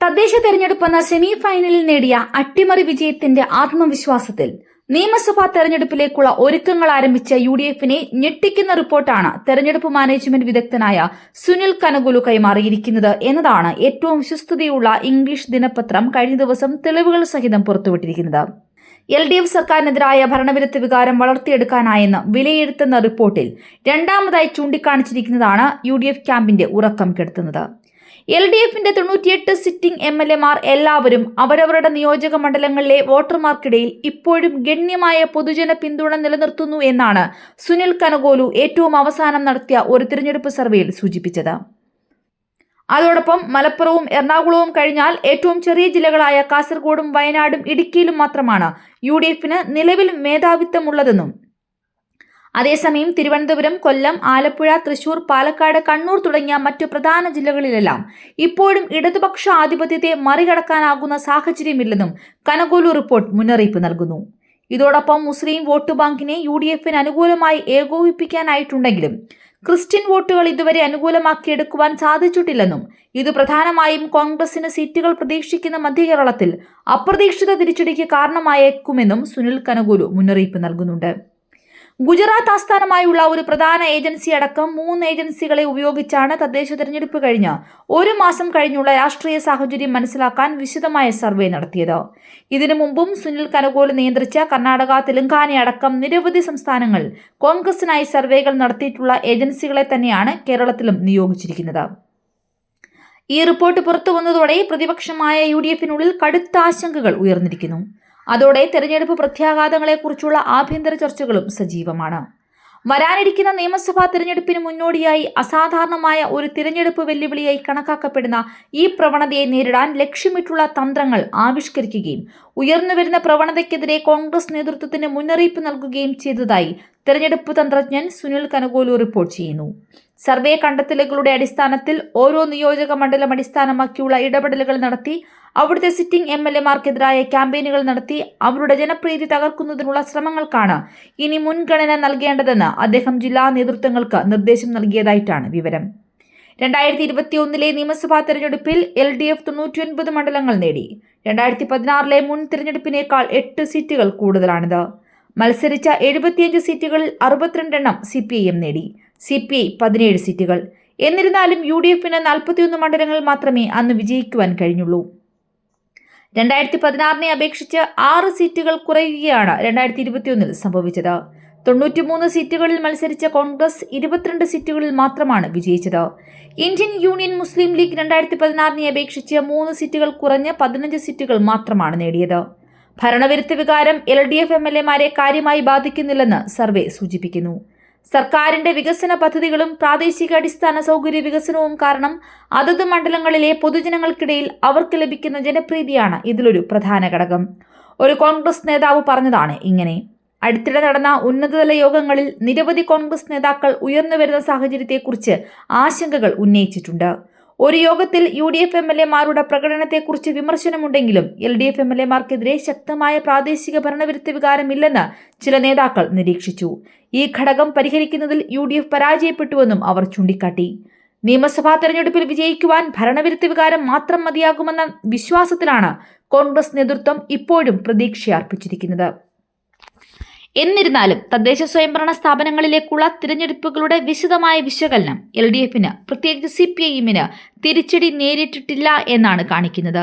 തദ്ദേശ തെരഞ്ഞെടുപ്പെന്ന സെമി ഫൈനലിൽ നേടിയ അട്ടിമറി വിജയത്തിന്റെ ആത്മവിശ്വാസത്തിൽ നിയമസഭാ തെരഞ്ഞെടുപ്പിലേക്കുള്ള ഒരുക്കങ്ങൾ ആരംഭിച്ച യു ഡി എഫിനെ ഞെട്ടിക്കുന്ന റിപ്പോർട്ടാണ് തെരഞ്ഞെടുപ്പ് മാനേജ്മെന്റ് വിദഗ്ധനായ സുനിൽ കനകുലു കൈമാറിയിരിക്കുന്നത് എന്നതാണ് ഏറ്റവും വിശ്വസ്തതയുള്ള ഇംഗ്ലീഷ് ദിനപത്രം കഴിഞ്ഞ ദിവസം തെളിവുകൾ സഹിതം പുറത്തുവിട്ടിരിക്കുന്നത്. എൽ ഡി എഫ് സർക്കാരിനെതിരായ ഭരണവിരുദ്ധ വികാരം വളർത്തിയെടുക്കാനായെന്ന് വിലയിരുത്തുന്ന റിപ്പോർട്ടിൽ രണ്ടാമതായി ചൂണ്ടിക്കാണിച്ചിരിക്കുന്നതാണ് യു ഡി എഫ് ക്യാമ്പിന്റെ ഉറക്കം കെടുത്തുന്നത്. എൽ ഡി എഫിന്റെ തൊണ്ണൂറ്റിയെട്ട് സിറ്റിംഗ് എം എൽ എമാർ എല്ലാവരും അവരവരുടെ നിയോജക മണ്ഡലങ്ങളിലെ വോട്ടർമാർക്കിടയിൽ ഇപ്പോഴും ഗണ്യമായ പൊതുജന പിന്തുണ നിലനിർത്തുന്നു എന്നാണ് സുനിൽ കനഗോലു ഏറ്റവും അവസാനം നടത്തിയ ഒരു തിരഞ്ഞെടുപ്പ് സർവേയിൽ സൂചിപ്പിച്ചത്. അതോടൊപ്പം മലപ്പുറവും എറണാകുളവും കഴിഞ്ഞാൽ ഏറ്റവും ചെറിയ ജില്ലകളായ കാസർഗോഡും വയനാടും ഇടുക്കിയിലും മാത്രമാണ് യു നിലവിൽ മേധാവിത്വമുള്ളതെന്നും അതേസമയം തിരുവനന്തപുരം കൊല്ലം ആലപ്പുഴ തൃശൂർ പാലക്കാട് കണ്ണൂർ തുടങ്ങിയ മറ്റു പ്രധാന ജില്ലകളിലെല്ലാം ഇപ്പോഴും ഇടതുപക്ഷ ആധിപത്യത്തെ മറികടക്കാനാകുന്ന സാഹചര്യമില്ലെന്നും കനകോലു റിപ്പോർട്ട് മുന്നറിയിപ്പ് നൽകുന്നു. ഇതോടൊപ്പം മുസ്ലിം വോട്ട് ബാങ്കിനെ യു ഡി എഫിന് അനുകൂലമായി ഏകോപിപ്പിക്കാനായിട്ടുണ്ടെങ്കിലും ക്രിസ്ത്യൻ വോട്ടുകൾ ഇതുവരെ അനുകൂലമാക്കിയെടുക്കുവാൻ സാധിച്ചിട്ടില്ലെന്നും ഇത് പ്രധാനമായും കോൺഗ്രസിന് സീറ്റുകൾ പ്രതീക്ഷിക്കുന്ന മധ്യകേരളത്തിൽ അപ്രതീക്ഷിത തിരിച്ചടിക്ക് കാരണമായേക്കുമെന്നും സുനിൽ കനകൂലു മുന്നറിയിപ്പ് നൽകുന്നുണ്ട്. ഗുജറാത്ത് ആസ്ഥാനമായുള്ള ഒരു പ്രധാന ഏജൻസി അടക്കം മൂന്ന് ഏജൻസികളെ ഉപയോഗിച്ചാണ് തദ്ദേശ തെരഞ്ഞെടുപ്പ് കഴിഞ്ഞ് ഒരു മാസം കഴിഞ്ഞുള്ള രാഷ്ട്രീയ സാഹചര്യം മനസ്സിലാക്കാൻ വിശദമായ സർവേ നടത്തിയത്. ഇതിനു മുമ്പും സുനിൽ കനകോൽ നിയന്ത്രിച്ച കർണാടക തെലങ്കാന അടക്കം നിരവധി സംസ്ഥാനങ്ങൾ കോൺഗ്രസിനായി സർവേകൾ നടത്തിയിട്ടുള്ള ഏജൻസികളെ തന്നെയാണ് കേരളത്തിലും നിയോഗിച്ചിരിക്കുന്നത്. ഈ റിപ്പോർട്ട് പുറത്തു വന്നതോടെ പ്രതിപക്ഷമായ യു ഡി എഫിനുള്ളിൽ കടുത്ത ആശങ്കകൾ ഉയർന്നിരിക്കുന്നു. അതോടെ തെരഞ്ഞെടുപ്പ് പ്രത്യാഘാതങ്ങളെക്കുറിച്ചുള്ള ആഭ്യന്തര ചർച്ചകളും സജീവമാണ്. വരാനിരിക്കുന്ന നിയമസഭാ തിരഞ്ഞെടുപ്പിന് മുന്നോടിയായി അസാധാരണമായ ഒരു തിരഞ്ഞെടുപ്പ് വെല്ലുവിളിയായി കണക്കാക്കപ്പെടുന്ന ഈ പ്രവണതയെ നേരിടാൻ ലക്ഷ്യമിട്ടുള്ള തന്ത്രങ്ങൾ ആവിഷ്കരിക്കുകയും ഉയർന്നുവരുന്ന പ്രവണതയ്ക്കെതിരെ കോൺഗ്രസ് നേതൃത്വത്തിന് മുന്നറിയിപ്പ് നൽകുകയും ചെയ്തതായി തെരഞ്ഞെടുപ്പ് തന്ത്രജ്ഞൻ സുനിൽ കനകോലു റിപ്പോർട്ട് ചെയ്യുന്നു. സർവേ കണ്ടെത്തലുകളുടെ അടിസ്ഥാനത്തിൽ ഓരോ നിയോജക മണ്ഡലം അടിസ്ഥാനമാക്കിയുള്ള ഇടപെടലുകൾ നടത്തി അവിടുത്തെ സിറ്റിംഗ് എം എൽ എമാർക്കെതിരായ ക്യാമ്പയിനുകൾ നടത്തി അവരുടെ ജനപ്രീതി തകർക്കുന്നതിനുള്ള ശ്രമങ്ങൾക്കാണ് ഇനി മുൻഗണന നൽകേണ്ടതെന്ന് അദ്ദേഹം ജില്ലാ നേതൃത്വങ്ങൾക്ക് നിർദ്ദേശം നൽകിയതായിട്ടാണ് വിവരം. രണ്ടായിരത്തി ഇരുപത്തി ഒന്നിലെ നിയമസഭാ തെരഞ്ഞെടുപ്പിൽ എൽ ഡി എഫ് തൊണ്ണൂറ്റിയൊൻപത് മണ്ഡലങ്ങൾ നേടി. രണ്ടായിരത്തി പതിനാറിലെ മുൻ തിരഞ്ഞെടുപ്പിനേക്കാൾ എട്ട് സീറ്റുകൾ കൂടുതലാണിത്. മത്സരിച്ച എഴുപത്തിയഞ്ച് സീറ്റുകളിൽ അറുപത്തിരണ്ടെണ്ണം സി പി ഐ എം നേടി. സി പി ഐ പതിനേഴ് സീറ്റുകൾ. എന്നിരുന്നാലും യു ഡി എഫിന് നാൽപ്പത്തിയൊന്ന് മണ്ഡലങ്ങൾ മാത്രമേ അന്ന് വിജയിക്കുവാൻ കഴിഞ്ഞുള്ളൂ. രണ്ടായിരത്തി പതിനാറിനെ അപേക്ഷിച്ച് ആറ് സീറ്റുകൾ കുറയുകയാണ് രണ്ടായിരത്തി ഇരുപത്തിയൊന്നിൽ സംഭവിച്ചത്. തൊണ്ണൂറ്റിമൂന്ന് സീറ്റുകളിൽ മത്സരിച്ച കോൺഗ്രസ് ഇരുപത്തിരണ്ട് സീറ്റുകളിൽ മാത്രമാണ് വിജയിച്ചത്. ഇന്ത്യൻ യൂണിയൻ മുസ്ലിം ലീഗ് രണ്ടായിരത്തി പതിനാറിനെ അപേക്ഷിച്ച് മൂന്ന് സീറ്റുകൾ കുറഞ്ഞ് പതിനഞ്ച് സീറ്റുകൾ മാത്രമാണ് നേടിയത്. ഭരണവിരുദ്ധ വികാരം L D F M L എമാരെ കാര്യമായി ബാധിക്കുന്നില്ലെന്ന് സർവേ സൂചിപ്പിക്കുന്നു. സർക്കാരിന്റെ വികസന പദ്ധതികളും പ്രാദേശിക അടിസ്ഥാന സൗകര്യ വികസനവും കാരണം അതത് മണ്ഡലങ്ങളിലെ പൊതുജനങ്ങൾക്കിടയിൽ അവർക്ക് ലഭിക്കുന്ന ജനപ്രീതിയാണ് ഇതിലൊരു പ്രധാന ഘടകം. ഒരു കോൺഗ്രസ് നേതാവ് പറഞ്ഞതാണ് ഇങ്ങനെ അടുത്തിടെ നടന്ന ഉന്നതതല യോഗങ്ങളിൽ നിരവധി കോൺഗ്രസ് നേതാക്കൾ ഉയർന്നുവരുന്ന സാഹചര്യത്തെക്കുറിച്ച് ആശങ്കകൾ ഉന്നയിച്ചിട്ടുണ്ട്. ഒരു യോഗത്തിൽ U D F M L എമാരുടെ പ്രകടനത്തെക്കുറിച്ച് വിമർശനമുണ്ടെങ്കിലും L D F M L എമാർക്കെതിരെ ശക്തമായ പ്രാദേശിക ഭരണവിരുദ്ധ വികാരമില്ലെന്ന് ചില നേതാക്കൾ നിരീക്ഷിച്ചു. ഈ ഘടകം പരിഹരിക്കുന്നതിൽ യു ഡി എഫ് പരാജയപ്പെട്ടുവെന്നും അവർ ചൂണ്ടിക്കാട്ടി. നിയമസഭാ തെരഞ്ഞെടുപ്പിൽ വിജയിക്കുവാൻ ഭരണവിരുദ്ധ വികാരം മാത്രം മതിയാകുമെന്ന വിശ്വാസത്തിലാണ് കോൺഗ്രസ് നേതൃത്വം ഇപ്പോഴും പ്രതീക്ഷയർപ്പിച്ചിരിക്കുന്നത്. എന്നിരുന്നാലും തദ്ദേശ സ്വയംഭരണ സ്ഥാപനങ്ങളിലേക്കുള്ള തിരഞ്ഞെടുപ്പുകളുടെ വിശദമായ വിശകലനം എൽ ഡി എഫിന് പ്രത്യേകിച്ച് സി പി ഐ എമ്മിന് തിരിച്ചടി നേരിട്ടിട്ടില്ല എന്നാണ് കാണിക്കുന്നത്.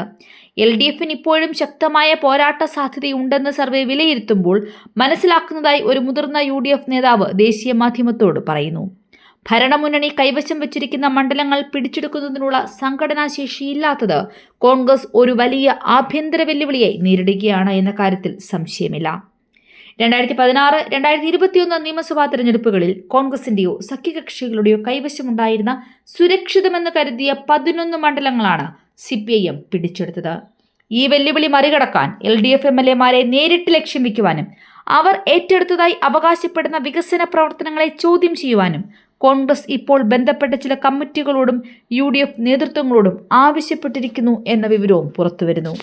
എൽ ഡി എഫിന് ഇപ്പോഴും ശക്തമായ പോരാട്ട സാധ്യതയുണ്ടെന്ന് സർവേ വിലയിരുത്തുമ്പോൾ മനസ്സിലാക്കുന്നതായി ഒരു മുതിർന്ന യു ഡി എഫ് നേതാവ് ദേശീയ മാധ്യമത്തോട് പറയുന്നു. ഭരണമുന്നണി കൈവശം വച്ചിരിക്കുന്ന മണ്ഡലങ്ങൾ പിടിച്ചെടുക്കുന്നതിനുള്ള സംഘടനാ ശേഷിയില്ലാത്തത് കോൺഗ്രസ് ഒരു വലിയ ആഭ്യന്തര വെല്ലുവിളിയായി നേരിടുകയാണ് എന്ന കാര്യത്തിൽ സംശയമില്ല. രണ്ടായിരത്തി പതിനാറ് രണ്ടായിരത്തി ഇരുപത്തിയൊന്ന് നിയമസഭാ തെരഞ്ഞെടുപ്പുകളിൽ കോൺഗ്രസിന്റെയോ സഖ്യകക്ഷികളുടെയോ കൈവശമുണ്ടായിരുന്ന സുരക്ഷിതമെന്ന് കരുതിയ പതിനൊന്ന് മണ്ഡലങ്ങളാണ് സി പി ഐ എം പിടിച്ചെടുത്തത്. ഈ വെല്ലുവിളി മറികടക്കാൻ L D F M L എമാരെ നേരിട്ട് ലക്ഷ്യം വയ്ക്കുവാനും അവർ ഏറ്റെടുത്തതായി അവകാശപ്പെടുന്ന വികസന പ്രവർത്തനങ്ങളെ ചോദ്യം ചെയ്യുവാനും കോൺഗ്രസ് ഇപ്പോൾ ബന്ധപ്പെട്ട ചില കമ്മിറ്റികളോടും യു ഡി എഫ് നേതൃത്വങ്ങളോടും ആവശ്യപ്പെട്ടിരിക്കുന്നു എന്ന വിവരവും പുറത്തുവരുന്നു.